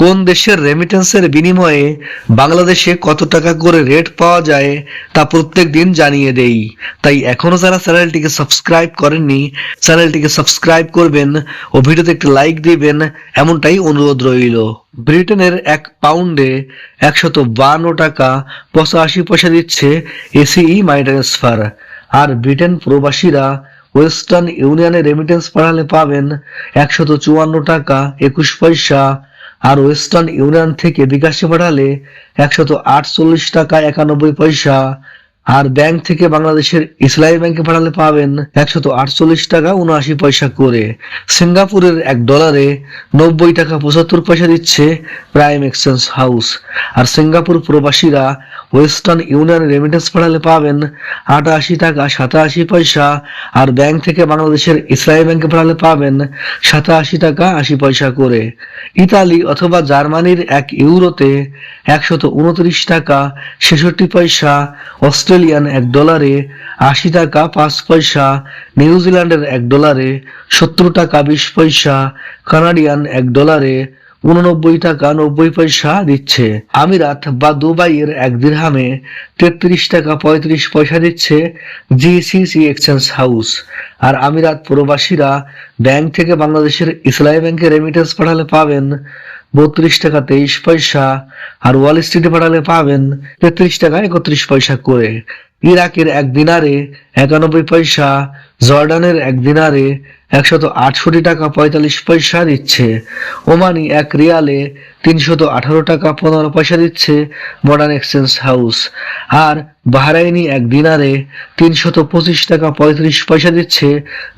কোন দেশের রেমিটেন্সের বিনিময়ে বাংলাদেশে কত টাকা করে রেট পাওয়া যায় তা প্রত্যেক দিন জানিয়ে দেই। তাই এখনও যারা চ্যানেলটিকে সাবস্ক্রাইব করেননি, চ্যানেলটিকে সাবস্ক্রাইব করবেন ও ভিডিওতে একটি লাইক দিবেন, এমনটাই অনুরোধ রইল। ব্রিটেনের এক পাউন্ডে একশত বান্ন টাকা পঁচাশি পয়সা দিচ্ছে এসিই মাই ট্রান্সফার আর ব্রিটেন প্রবাসীরা ওয়েস্টার্ন ইউনিয়নে রেমিটেন্স পাঠালে পাবেন একশত চুয়ান্ন টাকা একুশ পয়সা। আর ওয়েস্টার্ন ইউনিয়ন থেকে বিকাশে পাঠালে একশত আটচল্লিশ টাকা একানব্বই পয়সা। আর ব্যাংক থেকে বাংলাদেশের ইসলামী ব্যাংকে পাঠালে পাবেন একশত আটচল্লিশ টাকা উনআশি পয়সা করে। সিঙ্গাপুরের এক ডলারে নব্বই টাকা পঁচাত্তর পয়সা দিচ্ছে প্রাইম এক্সচেঞ্জ হাউস। আর সিঙ্গাপুর প্রবাসীরা ওয়েস্টার্ন ইউনিয়ন রেমিটেন্স পাঠালে পাবেন আটাশি টাকা সাতাশি পয়সা। আর ব্যাংক থেকে বাংলাদেশের ইসলামী ব্যাংকে পাঠালে পাবেন সাতাশি টাকা আশি পয়সা করে। ইতালি অথবা জার্মানির এক ইউরোতে একশত উনত্রিশ টাকা ছেষট্টি পয়সা অস্ট্রেলিয়ান এক ডলারে আশি টাকা, পাঁচ পয়সা নিউজিল্যান্ডের এক ডলারে সত্তর টাকা, বিশ পয়সা কানাডিয়ান এক ডলারে উননব্বই টাকা, নব্বই পয়সা দিচ্ছে। আমিরাত বা দুবাইয়ের এক দিরহামে তেত্রিশ টাকা, পঁয়ত্রিশ পয়সা দিচ্ছে জিসিসি এক্সচেঞ্জ হাউস আর আমিরাত প্রবাসীরা ব্যাংক থেকে বাংলাদেশের ইসলামী ব্যাংকে রেমিটেন্স পাঠালে পাবেন বত্রিশ টাকা তেইশ পয়সা। আর ওয়াল স্ট্রিটে পাঠালে পাবেন তেত্রিশ টাকা একত্রিশ পয়সা করে। ইরাকের এক দিনারে একানব্বই পয়সা। জর্ডানের এক দিনারে একশত আটষট্টি টাকা পঁয়তাল্লিশ পয়সা দিচ্ছে। ওমানি এক রিয়ালে তিনশত আঠারো টাকা পনেরো পয়সা দিচ্ছে মডার্ন এক্সচেঞ্জ হাউস। আর বাহরাইনি এক দিনারে তিনশত পঁচিশ টাকা পঁয়ত্রিশ পয়সা দিচ্ছে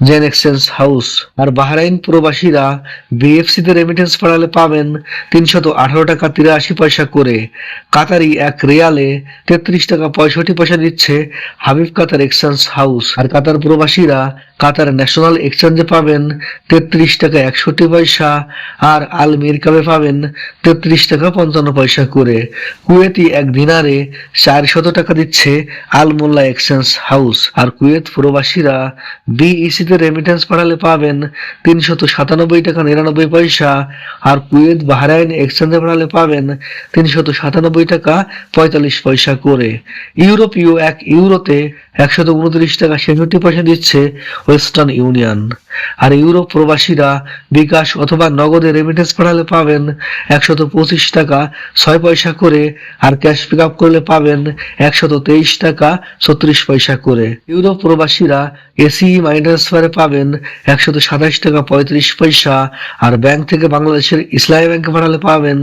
জেন এক্সচেঞ্জ হাউস। আর বাহরাইন প্রবাসীরা বিএফসিতে রেমিটেন্স পাঠালে পাবেন তিনশত আঠারো টাকা তিরাশি পয়সা করে। কাতারি এক রিয়ালে তেত্রিশ টাকা পঁয়ষট্টি পয়সা দিচ্ছে হাবিব কাতার এক্সচেঞ্জ হাউস আর কাতার প্রবাসীরা কাতার ন্যাশনাল এক্সচেঞ্জে পাবেন তেত্রিশ টাকা একষট্টি পয়সা, আর আল মিরকাবে পাবেন তেত্রিশ টাকা পঞ্চান্ন পয়সা করে। কুয়েতি এক দিনারে চারশত টাকা দিচ্ছে আল মোল্লা এক্সচেঞ্জ হাউস আর কুয়েত প্রবাসীরা বিইসিতে রেমিটেন্স পাঠালে পাবেন তিনশত সাতানব্বই টাকা নিরানব্বই পয়সা, আর কুয়েত বাহরাইন এক্সচেঞ্জে পাঠালে পাবেন তিনশত সাতানব্বই টাকা পঁয়তাল্লিশ পয়সা করে। ইউরোপীয় এক ইউরোতে একশত উনত্রিশ টাকা ছেষট্টি পয়সা দিচ্ছে ওয়েস্টার্ন ইউনিয়ন। আর ইউরোপ প্রবাসীরা বিকাশ অথবা নগদে রেমিটেন্স পাঠালে পাবেন একশত পঁচিশ টাকা ছয় পয়সা করে, আর ক্যাশ পিক আপ করলে পাবেন একশত তেইশ টাকা ছত্রিশ পয়সা করে। ইউরোপ প্রবাসীরা এসি মানি ট্রান্সফারে পাবেন একশত সাতাশ টাকা পঁয়ত্রিশ পয়সা, আর ব্যাংক থেকে বাংলাদেশের ইসলামী ব্যাংকে পাঠালে পাবেন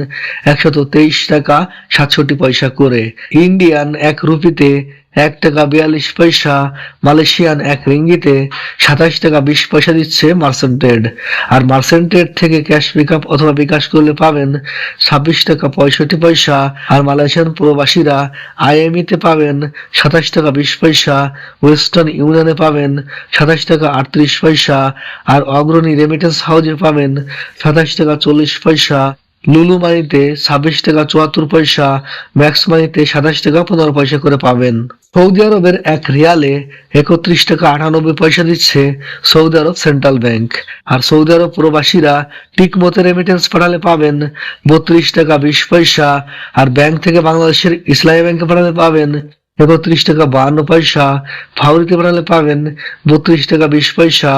একশত তেইশ টাকা সাতষট্টি পয়সা করে। ইন্ডিয়ান এক রুপিতে এক টাকা বিয়াল্লিশ পয়সা, মালয়েশিয়ান এক রিঙ্গিতে সাতাশ টাকা বিশ পয়সা দিচ্ছে মার্সেন্টেড আর মার্সেন্টেড থেকে ক্যাশ পিক আপ অথবা বিকাশ করলে পাবেন ছাব্বিশ টাকা পঁয়ষট্টি পয়সা, আর মালয়েশিয়ান প্রবাসীরা আইএমই তে পাবেন সাতাশ টাকা বিশ পয়সা, ওয়েস্টার্ন ইউনিয়নে পাবেন সাতাশ টাকা আটত্রিশ পয়সা, আর অগ্রণী রেমিটেন্স হাউজে পাবেন সাতাশ টাকা চল্লিশ পয়সা। লুলু মানিতে ছাব্বিশ টাকা চুয়াত্তর পয়সা, ম্যাক্স মানিতে সাতাশ টাকা পনেরো পয়সা করে পাবেন। সৌদি আরবের এক রিয়ালে একত্রিশ টাকা আটানব্বই পয়সা দিচ্ছে সৌদি আরব সেন্ট্রাল ব্যাংক। আর সৌদি আরব প্রবাসীরা ঠিক মতো রেমিটেন্স পাঠালে পাবেন, বত্রিশ টাকা বিশ পয়সা, আর ব্যাংক থেকে বাংলাদেশের ইসলামী ব্যাংকে পাঠালে পাবেন, একত্রিশ টাকা বাহান্ন পয়সা ফাউরিতে পাঠালে পাবেন, বত্রিশ টাকা বিশ পয়সা,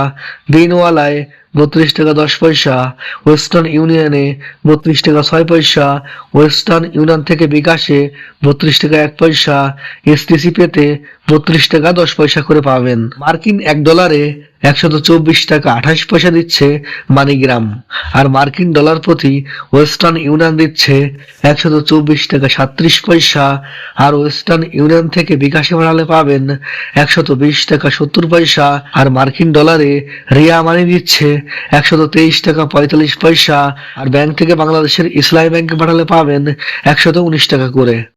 দিনওয়ালায় বত্রিশ টাকা দশ পয়সা। ওয়েস্টার্ন ইউনিয়নে বত্রিশ টাকা ছয় পয়সা। ওয়েস্টার্ন ইউনিয়ন থেকে বিকাশে বত্রিশ টাকা এক পয়সা। এসটিসি পেতে বত্রিশ টাকা দশ পয়সা করে পাবেন। মার্কিন এক ডলারে একশত চব্বিশ টাকা আঠাশ পয়সা দিচ্ছে মানিগ্রাম। আর মার্কিন ডলার প্রতি ওয়েস্টার্ন ইউনিয়ন দিচ্ছে একশত চব্বিশ টাকা সাত্রিশ পয়সা। আর ওয়েস্টার্ন ইউনিয়ন থেকে বিকাশে বাড়ালে পাবেন একশত বিশ টাকা সত্তর পয়সা। আর মার্কিন ডলারে রিয়া মানি দিচ্ছে একশত তেইশ টাকা পঁয়তাল্লিশ পয়সা আর ব্যাংক থেকে বাংলাদেশের ইসলামী ব্যাংকে পাঠালে পাবেন একশত উনিশ টাকা করে।